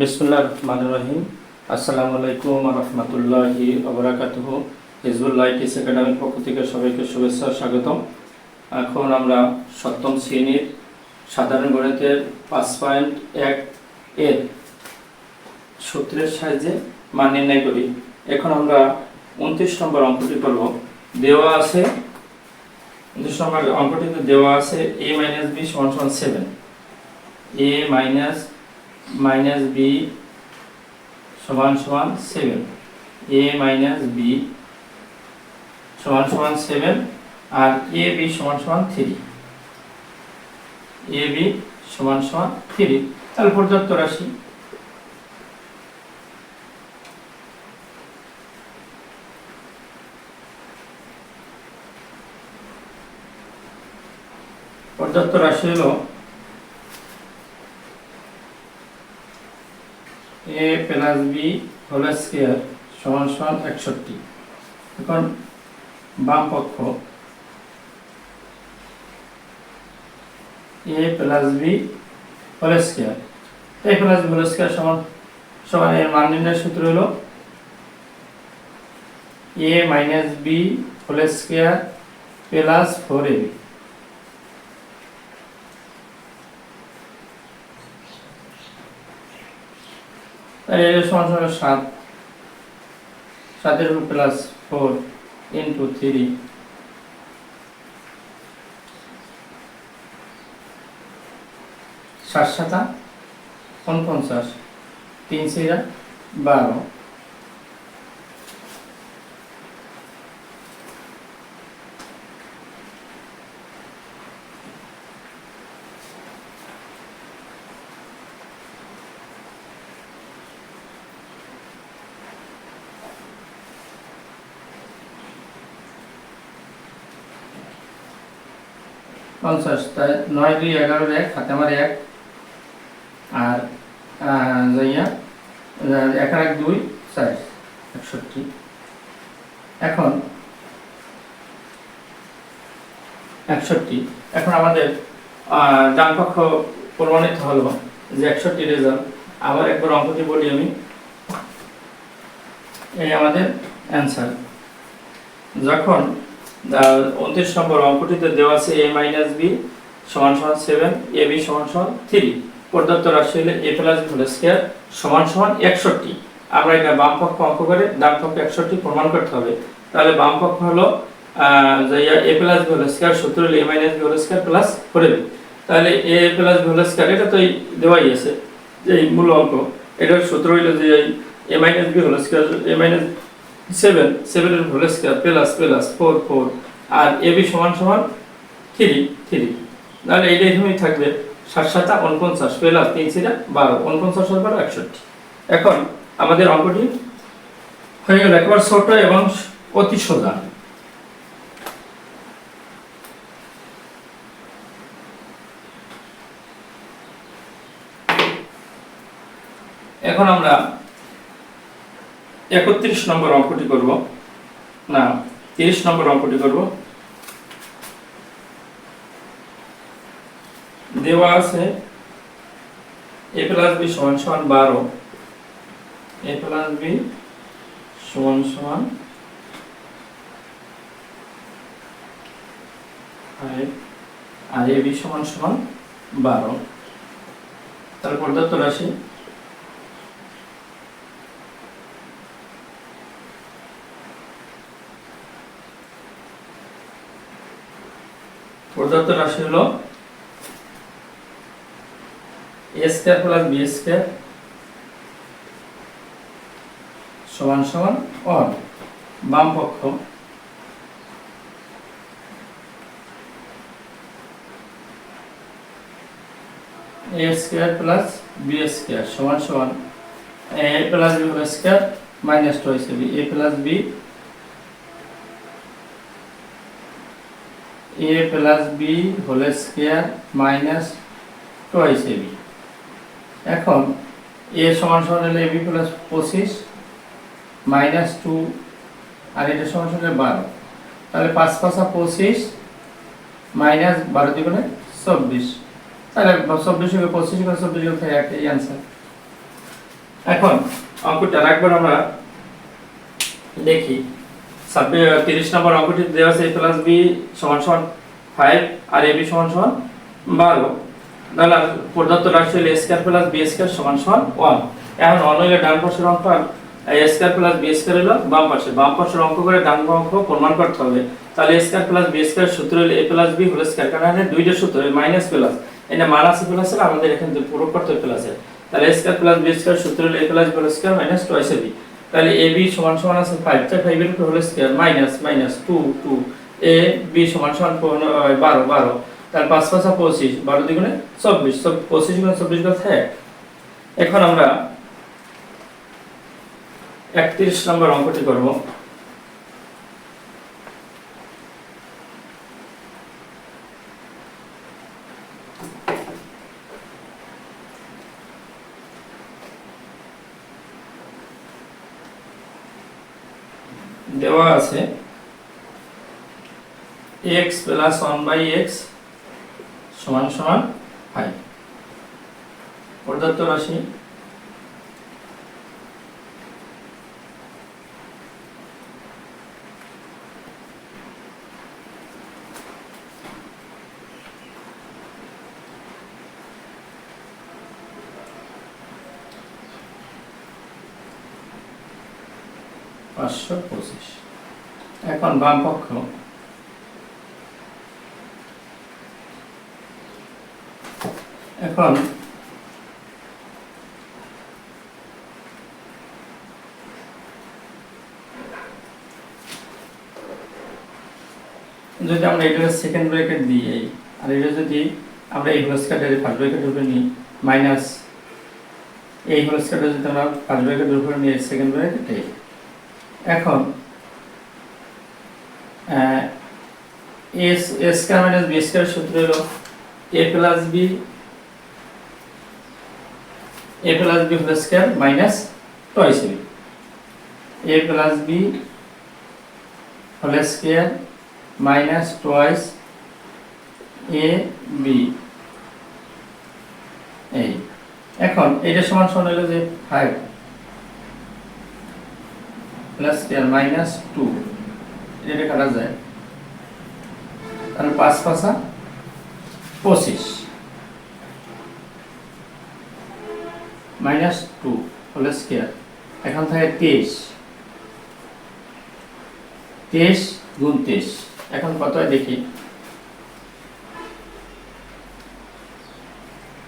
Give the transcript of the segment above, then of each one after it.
বিসমুল্লাহ রহমান রহিম। আসসালামু আলাইকুম রহমতুল্লাহি অবরাকাতুহ হিজবুল্লাহ টিস একাডেমির পক্ষ থেকে সবাইকে শুভেচ্ছা স্বাগতম। এখন আমরা সপ্তম শ্রেণির সাধারণ গণিতের পাঁচ পয়েন্ট এক এর সূত্রের সাহায্যে মান নির্ণয় করি। এখন আমরা উনত্রিশ নম্বর অঙ্কটি করব। দেওয়া আছে, উনত্রিশ নম্বর অঙ্কটিতে দেওয়া আছে এ মাইনাস বি সমান সমান seven A minus minus B সমান সমান সেভেন এ মাইনাস বি সমান সমান সেভেন আর এ বি সমান সমান থ্রি এ বি সমান সমান থ্রি তাহলে পর্যাপ্ত রাশি। পর্যাপ্ত রাশি হলো A plus B whole square সমান সমান একষট্টি। এখন বাম পক্ষ। A plus B whole square A plus B whole square সমান সমান এর মান নির্ণয়ের সূত্র হলো A minus B whole square plus four A B তাহলে এটা সমান সমান সাত, সাতের উপর প্লাস ফোর ইন্টু থ্রি ষাট সাতা, উনপঞ্চাশ, তিন সিরা বারো। পঞ্চাশ তাই নয় দুই এগারোর এক, হাতে আমার এক, আর যাইয়া এক আর এক দুই, চার, একষট্টি। এখন একষট্টি। এখন আমাদের ডান পক্ষ প্রমাণিত হলো যে একষট্টি রেজাল্ট। আবার একবার অঙ্কটি বলি আমি। এই আমাদের অ্যান্সার। যখন উনত্রিশ নম্বর অঙ্কটিতে দেওয়া আছে এ মাইনাস বি সমান সমান সেভেন এ বি সমান সমান থ্রি পর্যাপ্ত রাশি হলে A plus B whole square সমান সমান একষট্টি। আমরা এটা বাম পক্ষ অঙ্ক করে ডান পক্ষ একষট্টি প্রমাণ করতে হবে। তাহলে বাম পক্ষ হলো A plus B whole square সূত্র হলো A minus B whole square plus করে বি তাহলে A plus B whole square এটা তো দেওয়াই আছে, যে মূল অঙ্ক। এটার সূত্র হইল যে A minus B whole square A minus seven সেভেনের whole square plus plus four four R A B সমান সমান থ্রি থ্রি তাহলে এইটা এখানেই থাকবে ষাট সাতা উনপঞ্চাশ প্লাস তিন সিটা বারো উনপঞ্চাশ বারো একষট্টি। এখন আমাদের অঙ্কটি হয়ে গেল একবার ছোট এবং অতি সোজা। এখন আমরা একত্রিশ নম্বর অঙ্কটি করব। না, তিরিশ নম্বর অঙ্কটি করব। দেওয়া আছে এ প্লাস বি সমান সমান বারো। এ প্লাস বি সমান সমান আর এ বি সমান সমান বারো। তারপর পর্যাপ্ত রাশি প্রদত্ত রাশি হলো A square plus B square সমান সমান অন বাম পক্ষ। A square plus B square সমান সমান A plus B square minus two হয়েছে B A plus B A plus B whole square minus twice B এখন এ সমান সমান হলে বি প্লাস পঁচিশ মাইনাস টু আর এটা সমান সমান বারো। তাহলে পাঁচ পাঁচা পঁচিশ মাইনাস বারো দ্বিগুণে চব্বিশ। তাহলে চব্বিশ হবে পঁচিশ করে চব্বিশ করে এক এই অ্যান্সার এখন অঙ্কটা আরেকবার আমরা দেখি। তিরিশ নম্বর অঙ্কটি দেওয়া আছে এ প্লাস বি সমান সমান ফাইভ আর এ বি সমান সমান বারো। তাহলে প্রদত্ত রাশি হলে স্কোয়ার প্লাস বি স্কোয়ার সমান সমান ওয়ান এখন অন হইলে ডান পাশের অঙ্ক, আর স্কোয়ার প্লাস বি স্কোয়ার হলো বাম পাশে। বাম পাশের অঙ্ক করে ডান অঙ্ক প্রমাণ করতে হবে। তাহলে স্কোয়ার প্লাস বি স্কোয়ার সূত্র হলে A plus B whole square কারণ দুইটা সূত্র মাইনাস প্লাস এটা মাইনাস প্লাস আমাদের এখানে পুরো করতে প্লাসের তাহলে স্কোয়ার প্লাস বি স্কোয়ার সূত্র হলে A plus B square minus two B তাহলে এ বি সমান সমান আছে ফাইভ তাই ফাইভের উপরে whole square minus minus two two A B সমান সমান বারো বারো। তার পাঁচ পাঁচ পঁচিশ, বারো দুগুণে চব্বিশ, চব- পঁচিশ গুণে চব্বিশ কথা এক এখন আমরা একত্রিশ নম্বর অঙ্কটি করব। দেওয়া আছে X plus one by X সমান সমান ফাইভ প্রদত্ত রাশি পাঁচশো পঁচিশ। এখন বাম পক্ষ। এখন যদি আমরা এটা সেকেন্ড ব্র্যাকেট দিই, আর এটা যদি আমরা এই হোল ফার্স্ট ব্র্যাকেটের উপরে নিই মাইনাস এই হোল স্কয়ারটা যদি আমরা ফার্স্ট ব্র্যাকেটের উপরে নিই সেকেন্ড ব্র্যাকেট এখন S S square minus B square সূত্র হলো A plus B A plus B whole square minus twice B A plus B whole square minus twice A B এই। এখন এটা সমান সমান হলো যে five plus square minus two এটা কাটা যায়। তাহলে পাঁচ পাঁচা পঁচিশ। মাইনাস টু হোল স্কয়ার এখন থাকে তেইশ। তেইশ গুণ তেইশ, এখন কত দেখি।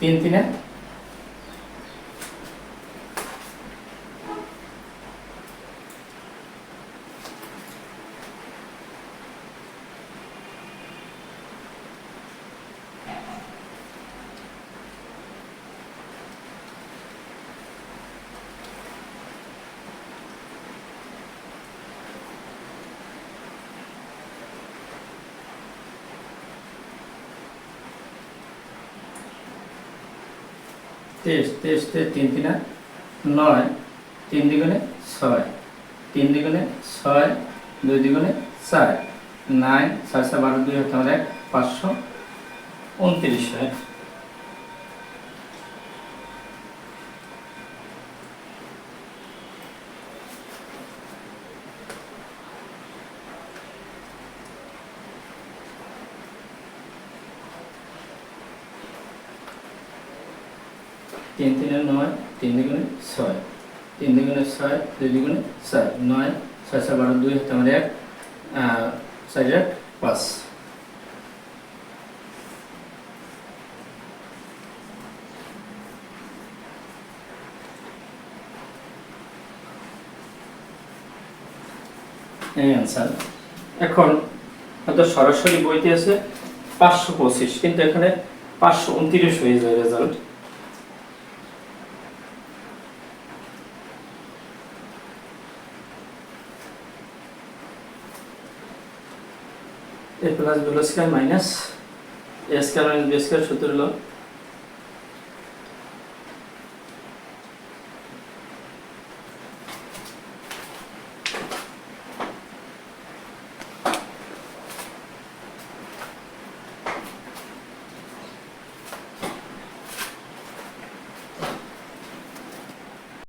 তিন তিনে তেইশ তেইশ তেইশ তিন তিনে নয়, তিন দ্বিগুণে ছয়, তিন দ্বিগুণে ছয়, দুই দ্বিগুণে চার, নাইন, ছয় বারো, দুই হতে আমাদের পাঁচশো উনত্রিশ হয়। তিন তিনে নয় তিন দ্বিগুণে ছয়। তিন দ্বিগুণে ছয় দুই দ্বিগুণে চার। নয় ছয় ছয় বারো দুই হতে আমাদের এক আহ, চার এক পাঁচ। এই অ্যান্সার এখন হয়তো সরাসরি বইতে আছে পাঁচশো পঁচিশ কিন্তু এখানে পাঁচশো উনত্রিশ হয়ে যায় result A plus B square minus A square minus B square সূত্র হলো